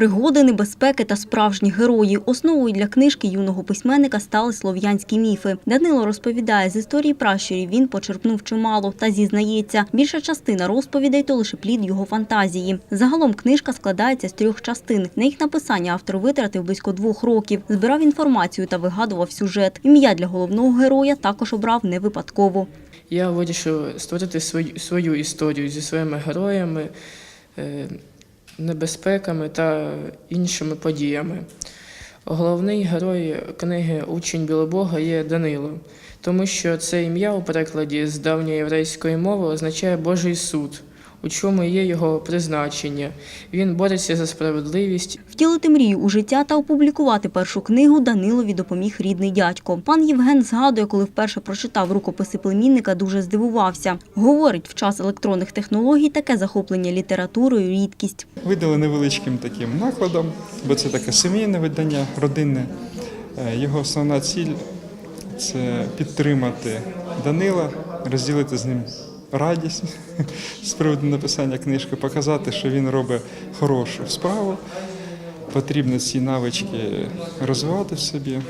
Пригоди, небезпеки та справжні герої. Основою для книжки юного письменника стали слов'янські міфи. Данило розповідає, з історії пращурів він почерпнув чимало та зізнається, більша частина розповідей то лише плід його фантазії. Загалом книжка складається з трьох частин. На їх написання автор витратив близько двох років, збирав інформацію та вигадував сюжет. Ім'я для головного героя також обрав не випадково. Я вирішив створити свою, свою історію зі своїми героями, е, небезпеками та іншими подіями. Головний герой книги Учень Білобога є Данило, тому що це ім'я у перекладі з давньоєврейської мови означає Божий суд, у чому є його призначення. Він бореться за справедливість Втілити мрію у життя та опублікувати першу книгу Данилові допоміг рідний дядько. Пан Євген згадує, коли вперше прочитав рукописи племінника, дуже здивувався. Говорить, в час електронних технологій таке захоплення літературою рідкість. Видали невеличким таким накладом, бо це таке сімейне видання, родинне. Е, Його основна ціль це підтримати Данила, розділити з ним радість з приводу написання книжки, показати, що він робить хорошу справу. Потрібно ці навички розвивати в собі.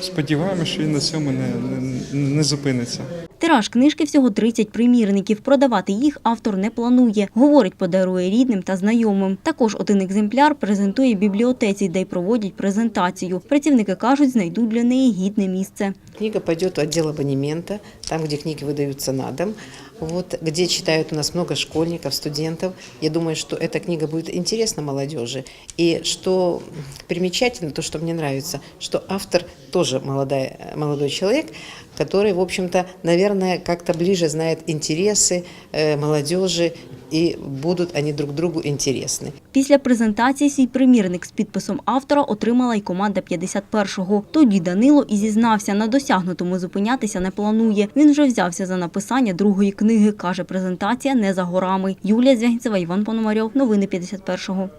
Сподіваємося, що він на цьому не, не, не зупиниться. Тираж книжки всього 30 примірників. Продавати їх автор не планує. Говорить, подарує рідним та знайомим. Також один екземпляр презентує бібліотеці, де й проводять презентацію. Працівники кажуть, знайдуть для неї гідне місце. Книга пойдет в отдел абонемента, там, где книги выдаются на дом, вот, где читают у нас много школьников, студентов. Я думаю, что эта книга будет интересна молодежи. И что примечательно, то, что мне нравится, что автор тоже молодой, молодой человек, который, в общем-то, наверное, как-то ближе знает интересы э, молодежи, и будут они друг другу интересны. Після презентації свій примірник з підписом автора отримала й команда 51-го. Тоді Данило і зізнався, на досягнутому зупинятися не планує. Він вже взявся за написання другої книги. Каже, презентація не за горами. Юлія Звягінцева, Іван Пономарьов. Новини 51-го.